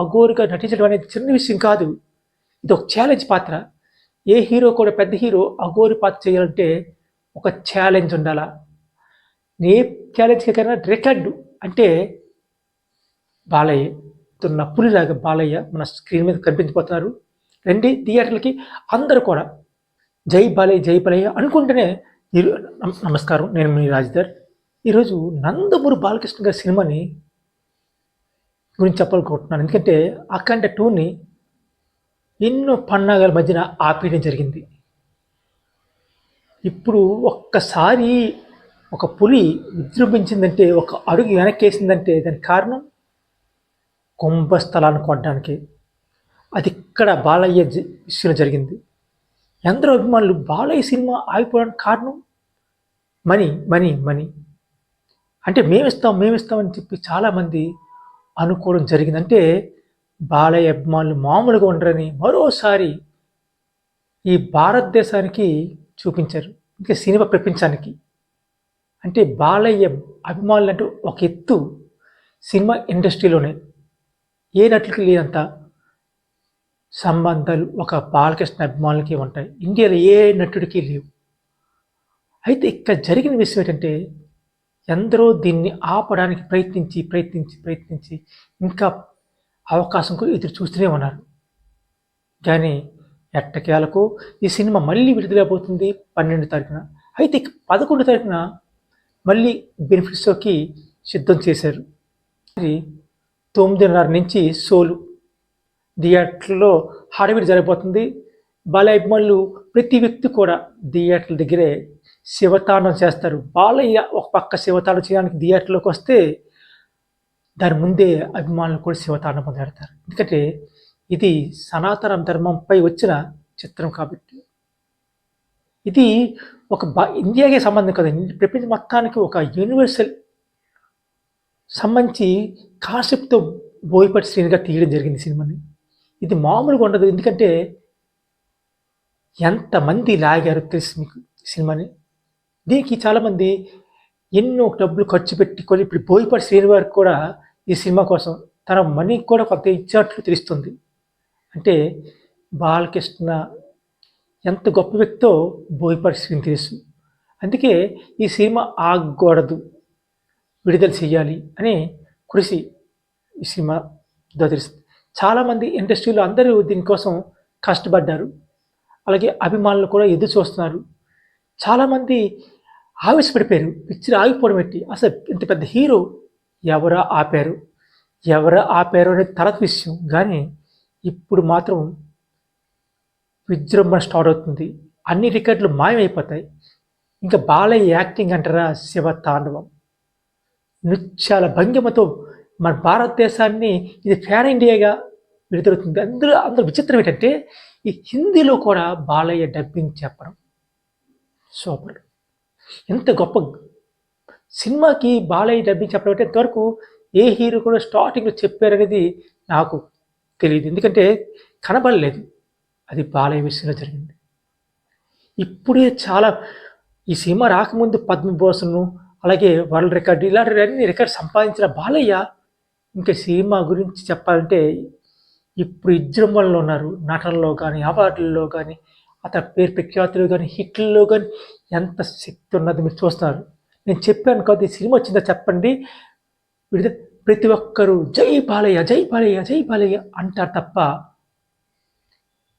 అఘోరిగా నటించడం అనేది చిన్న విషయం కాదు. ఇది ఒక ఛాలెంజ్ పాత్ర. ఏ హీరో కూడా పెద్ద హీరో అఘోరి పాత్ర చేయాలంటే ఒక ఛాలెంజ్ ఉండాలా? ఏ ఛాలెంజ్ కన్నా రికార్డ్ అంటే బాలయ్య. తున్న పులిలాగా బాలయ్య మన స్క్రీన్ మీద కనిపించిపోతున్నారు రండి థియేటర్లకి అందరూ కూడా జై బాలయ్య జై బాలయ్య అనుకుంటేనే నమస్కారం. నేను మీ రాజ్దర్. ఈరోజు నందమూరి బాలకృష్ణ గారి సినిమాని గురించి చెప్పాలనుకుంటున్నాను. ఎందుకంటే అఖండ టూని ఎన్నో పన్నాగాల మధ్యన ఆపేయడం జరిగింది. ఇప్పుడు ఒక్కసారి ఒక పులి విజృంభించిందంటే ఒక అడుగు వెనక్కేసిందంటే దానికి కారణం కుంభస్థలాన్ని కొట్టడానికి అది ఇక్కడ బాలయ్య విషయంలో జరిగింది. ఎందరో అభిమానులు బాలయ్య సినిమా ఆగిపోవడానికి కారణం మనీ మనీ మనీ. అంటే మేమిస్తాం మేమిస్తామని చెప్పి చాలామంది అనుకోవడం జరిగింది అంటే బాలయ్య అభిమానులు మామూలుగా ఉండరని మరోసారి ఈ భారతదేశానికి చూపించారు. ఇంకా సినిమా ప్రపంచానికి. అంటే బాలయ్య అభిమానులు అంటే ఒక ఎత్తు సినిమా ఇండస్ట్రీలోనే. ఏ నటులకి లేనంత సంబంధాలు ఒక బాలకృష్ణ అభిమానులకి ఉంటాయి. ఇండియాలో ఏ నటుడికి లేవు. అయితే ఇక్కడ జరిగిన విషయం ఏంటంటే ఎందరో దీన్ని ఆపడానికి ప్రయత్నించి ప్రయత్నించి ప్రయత్నించి ఇంకా అవకాశం కూడా ఎదురు చూస్తూనే ఉన్నారు. కానీ ఎట్టకేలకు ఈ సినిమా మళ్ళీ విడుదలైపోతుంది పన్నెండు తారీఖున. అయితే పదకొండు తారీఖున మళ్ళీ బెనిఫిట్ షోకి సిద్ధం చేశారు. ఇది తొమ్మిదిన్నర నుంచి సోలు థియేటర్లో హడవిడి జరిగిపోతుంది బాలయ్య అభిమానులు ప్రతి వ్యక్తి కూడా థియేటర్ల దగ్గరే శివతాండం చేస్తారు. బాలయ్య ఒక పక్క శివతాండం చేయడానికి థియేటర్లోకి వస్తే దాని ముందే అభిమానులు కూడా శివతాండం పొందాడతారు ఎందుకంటే ఇది సనాతన ధర్మంపై వచ్చిన చిత్రం కాబట్టి. ఇది ఒక బా ఇండియాకే సంబంధం కదా. ప్రపంచ మొత్తానికి ఒక యూనివర్సల్ సంబంధించి కాన్సెప్ట్తో బోయపడి శ్రీనిగా తీయడం జరిగింది సినిమాని. ఇది మామూలుగా ఉండదు. ఎందుకంటే ఎంతమంది లాగారు తెలుసు మీకు సినిమాని. దీనికి చాలామంది ఎన్నో డబ్బులు ఖర్చు పెట్టి కొని ఇప్పుడు బోయపాటి శ్రీనివారి కూడా ఈ సినిమా కోసం తన మనీ కూడా కొంత ఇచ్చినట్లు తెలుస్తుంది. అంటే బాలకృష్ణ ఎంత గొప్ప వ్యక్తో బోయపాటి శ్రీని తెలుసు. అందుకే ఈ సినిమా ఆగకూడదు విడుదల చేయాలి అనే కృషి ఈ సినిమా తెలుస్తుంది చాలామంది ఇండస్ట్రీలో అందరూ దీనికోసం కష్టపడ్డారు. అలాగే అభిమానులు కూడా ఎదురు చూస్తున్నారు. చాలామంది ఆవేశపడిపోయారు. పిక్చర్ ఆగిపోవడం పెట్టి అసలు ఇంత పెద్ద హీరో ఎవరా ఆపారు? ఎవరా ఆపారు అనేది తర్వాత విషయం. కానీ ఇప్పుడు మాత్రం విజృంభణ స్టార్ట్ అవుతుంది. అన్ని రికార్డులు మాయమైపోతాయి. ఇంకా బాలయ్య యాక్టింగ్ అంటారా? శివ తాండవం. నృత్యాల భంగిమతో మన భారతదేశాన్ని ఇది ఫ్యాన్ ఇండియాగా విడుదలవుతుంది అందులో అందులో విచిత్రం ఏంటంటే ఈ హిందీలో కూడా బాలయ్య డబ్బింగ్ చెప్పడం. సూపర్ ఎంత గొప్ప సినిమాకి బాలయ్య డబ్బింగ్ చెప్పడం అంటే ఇంతవరకు ఏ హీరో కూడా స్టార్టింగ్లో చెప్పారనేది నాకు తెలియదు. ఎందుకంటే కనబడలేదు. అది బాలయ్య విషయంలో జరిగింది. ఇప్పుడే చాలా ఈ సినిమా రాకముందు పద్మభూషణ్ అలాగే వరల్డ్ రికార్డు ఇలాంటి అన్ని రికార్డు సంపాదించిన బాలయ్య ఇంకా సినిమా గురించి చెప్పాలంటే ఇప్పుడు విజృంభణలో ఉన్నారు. నటనలో కానీ అవార్డుల్లో కానీ అతని పేరు ప్రఖ్యాతులు కానీ హిట్లలో కానీ ఎంత శక్తి ఉన్నది మీరు చూస్తున్నారు. నేను చెప్పాను కాదు ఈ సినిమా వచ్చిందో చెప్పండి. విడితే ప్రతి ఒక్కరూ జై బాలయ్య జై బాలయ్య జై బాలయ్య అంటారు తప్ప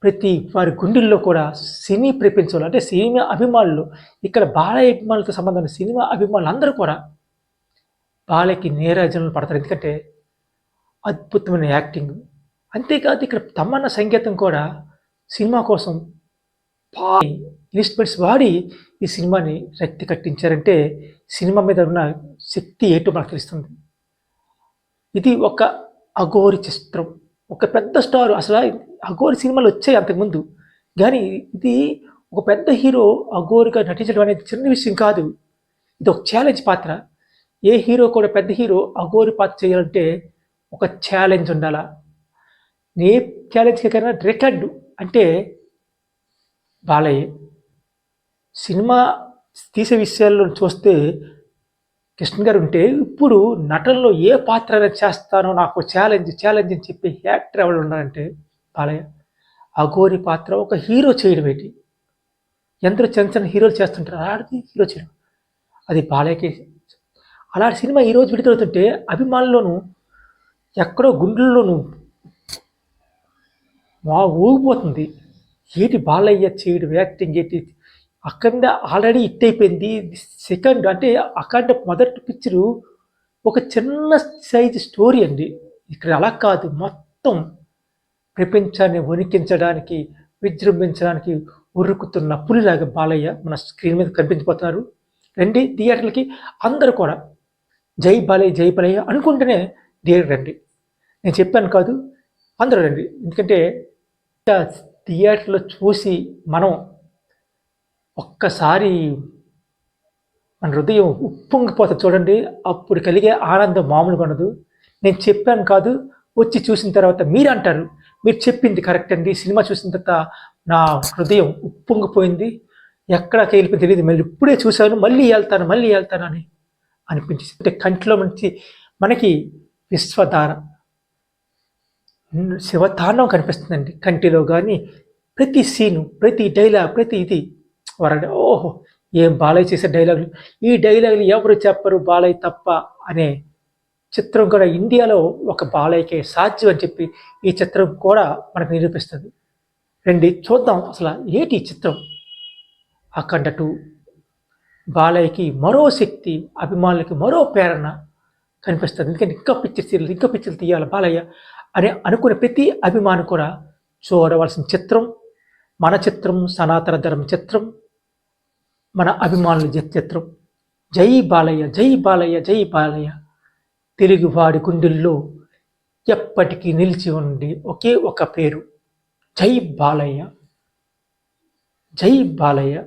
ప్రతి వారి గుండెల్లో కూడా సినీ ప్రపంచంలో అంటే సినిమా అభిమానులు ఇక్కడ బాలయ్య అభిమానులతో సంబంధం సినిమా అభిమానులు అందరూ కూడా బాలయ్యకి నేరాజనలు పడతారు. ఎందుకంటే అద్భుతమైన యాక్టింగ్. అంతేకాదు ఇక్కడ తమన్న సంగీతం కూడా సినిమా కోసం ఇన్వెస్ట్మెంట్స్ వాడి ఈ సినిమాని రక్తి కట్టించారంటే సినిమా మీద ఉన్న శక్తి ఏటో మనకు తెలుస్తుంది. ఇది ఒక అఘోరి చిత్రం. ఒక పెద్ద స్టార్. అసలు అఘోరి సినిమాలు వచ్చాయి అంతకుముందు. కానీ ఇది ఒక పెద్ద హీరో అఘోరిగా నటించడం అనేది చిన్న విషయం కాదు. ఇది ఒక ఛాలెంజ్ పాత్ర. ఏ హీరో కూడా పెద్ద హీరో అఘోరి పాత్ర చేయాలంటే ఒక ఛాలెంజ్ ఉండాలా? ఏ ఛాలెంజ్ కన్నా రికార్డు అంటే బాలయ్య సినిమా తీసే విషయాల్లో చూస్తే కృష్ణ గారు ఉంటే ఇప్పుడు నటనలో ఏ పాత్ర చేస్తానో నాకు ఛాలెంజ్ ఛాలెంజ్ అని చెప్పి యాక్టర్ ఎవరు ఉన్నారంటే బాలయ్య. అఘోరి పాత్ర ఒక హీరో చేయడం ఏంటి? ఎందరో చిన్న చిన్న హీరోలు చేస్తుంటారు అలాంటిది హీరో చేయడం. అది బాలయ్యకి అలాంటి సినిమా ఈరోజు విడుదలవుతుంటే అభిమానుల్లోనూ ఎక్కడో గుండెల్లోనూ మా ఊగిపోతుంది ఏంటి బాలయ్య చేయడం యాక్టింగ్ ఏంటి అఖండ ఆల్రెడీ హిట్ అయిపోయింది. సెకండ్ అంటే అఖండ మొదటి పిక్చరు ఒక చిన్న సైజు స్టోరీ అండి. ఇక్కడ అలా కాదు మొత్తం ప్రపంచాన్ని వణికించడానికి విజృంభించడానికి ఉరుకుతున్న పులిలాగా బాలయ్య మన స్క్రీన్ మీద కనిపించిపోతున్నారు రండి థియేటర్లకి అందరూ కూడా జై బాలయ్య జై బాలయ్య అనుకుంటేనే థియేటర్ రండి. నేను చెప్పాను కాదు అందరూ రండి. ఎందుకంటే థియేటర్లో చూసి మనం ఒక్కసారి మన హృదయం ఉప్పొంగిపోతుంది చూడండి అప్పుడు కలిగే ఆనందం మామూలుగా ఉండదు. నేను చెప్పాను కాదు వచ్చి చూసిన తర్వాత మీరు అంటారు. మీరు చెప్పింది కరెక్ట్ అండి. సినిమా చూసిన తర్వాత నా హృదయం ఉప్పొంగిపోయింది. ఎక్కడికి వెళ్ళిపోయి తెలియదు. మళ్ళీ ఇప్పుడే చూశాను మళ్ళీ వెళ్తాను మళ్ళీ వెళ్తాను అని అనిపించింది. అంటే కంటిలో నుంచి మనకి విశ్వధార. శివతాండం కనిపిస్తుందండి. కంటిలో కానీ ప్రతి సీను ప్రతి డైలాగ్ ప్రతి ఇది వరడ. ఓహో ఏం బాలయ్య చేసే డైలాగులు ఈ డైలాగులు ఎవరు చెప్పరు బాలయ్య తప్ప అనే చిత్రం కూడా ఇండియాలో ఒక బాలయ్యకే సాధ్యం అని చెప్పి ఈ చిత్రం కూడా మనకు నిరూపిస్తుంది. రండి చూద్దాం అసలు ఏటి ఈ చిత్రం? అఖండ టూ బాలయ్యకి మరో శక్తి అభిమానులకి మరో ప్రేరణ కనిపిస్తుంది. ఎందుకంటే ఇంకా పిక్చర్ సీరియల్ ఇంకా పిక్చర్లు తీయాలి బాలయ్య. అని అనుకునే ప్రతి అభిమాని కూడా చూడవలసిన చిత్రం మన చిత్రం సనాతన ధర్మ చిత్రం మన అభిమానుల చిత్రం. జై బాలయ్య జై బాలయ్య జై బాలయ్య. తెలుగువాడి గుండెల్లో ఎప్పటికీ నిలిచి ఉండి ఒకే ఒక పేరు. జై బాలయ్య. జై బాలయ్య.